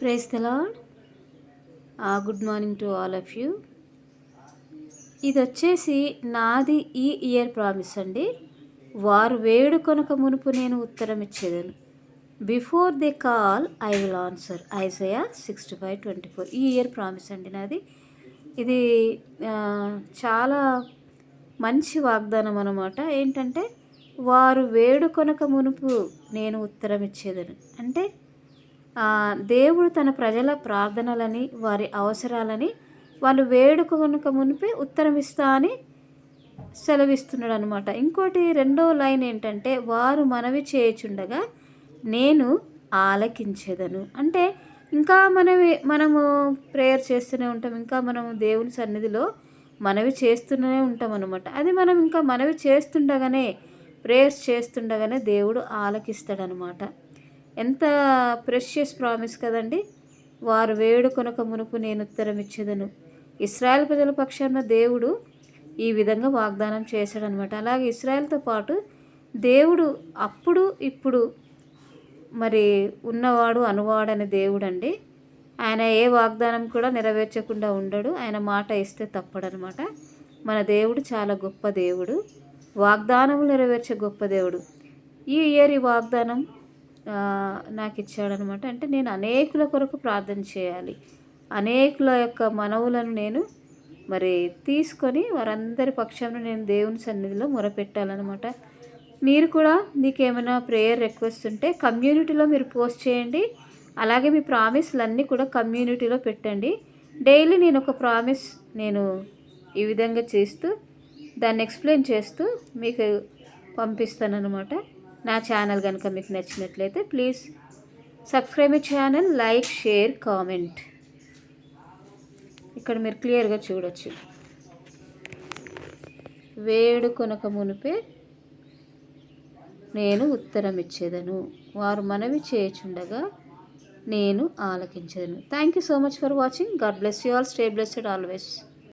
Praise the good morning to all of you. ఇది వచ్చేసి నాది ఈ ఇయర్ ప్రామిస్ అండి. వారు వేడుకొనక మునుపు నేను ఉత్తరం ఇచ్చేదను. Before they call I will answer. Isaiah sixty five twenty four. ఈ ఇయర్ ప్రామిస్ అండి నాది. ఇది చాలా మంచి వాగ్దానం అనమాట ఏంటంటే వారు వేడుకొనక మునుపు నేను ఉత్తరం ఇచ్చేదను. అంటే దేవుడు తన ప్రజల ప్రార్థనలని వారి అవసరాలని వాళ్ళు వేడుకొనక మునిపే ఉత్తరం ఇస్తా అని సెలవిస్తున్నాడు అనమాట ఇంకోటి రెండో లైన్ ఏంటంటే వారు మనవి చేయుచుండగా నేను ఆలకించేదను. అంటే ఇంకా మనవి మనము ప్రేయర్ చేస్తూనే ఉంటాం. ఇంకా మనము దేవుని సన్నిధిలో మనవి చేస్తూనే ఉంటాం అనమాట అది మనం ఇంకా మనవి చేస్తుండగానే ప్రేయర్స్ చేస్తుండగానే దేవుడు ఆలకిస్తాడనమాట ఎంత ప్రెషియస్ ప్రామిస్ కదండి? వారు వేడుకొనక మునుపు నేను ఉత్తరం ఇచ్చేదను. ఇస్రాయల్ ప్రజల పక్షాన దేవుడు ఈ విధంగా వాగ్దానం చేశాడనమాట అలాగే ఇస్రాయల్తో పాటు దేవుడు అప్పుడు ఇప్పుడు మరి ఉన్నవాడు అనువాడని దేవుడు అండి ఆయన ఏ వాగ్దానం కూడా నెరవేర్చకుండా ఉండడు. ఆయన మాట ఇస్తే తప్పడనమాట మన దేవుడు చాలా గొప్ప దేవుడు. వాగ్దానములు నెరవేర్చే గొప్ప దేవుడు. ఈ ఇయర్ ఈ వాగ్దానం నాకు ఇచ్చాడనమాట అంటే నేను అనేకుల కొరకు ప్రార్థన చేయాలి. అనేకుల యొక్క మనవులను నేను మరి తీసుకొని వారందరి పక్షాన నేను దేవుని సన్నిధిలో మొరపెట్టాలన్నమాట మీరు కూడా మీకు ఏమైనా ప్రేయర్ రిక్వెస్ట్ ఉంటే కమ్యూనిటీలో మీరు పోస్ట్ చేయండి. అలాగే మీ ప్రామిస్లన్నీ కూడా కమ్యూనిటీలో పెట్టండి. డైలీ నేను ఒక ప్రామిస్ నేను ఈ విధంగా చేస్తూ దాన్ని ఎక్స్ప్లెయిన్ చేస్తూ మీకు పంపిస్తానన్నమాట నా ఛానల్ కనుక మీకు నచ్చినట్లయితే please subscribe my channel like share comment. ఇక్కడ మీరు క్లియర్గా చూడొచ్చు. వేడుకొనక మునిపే నేను ఉత్తరం ఇచ్చేదను వారు మనవి చేయుచుండగా నేను ఆలకించేదను. Thank you so much for watching God bless you all stay blessed always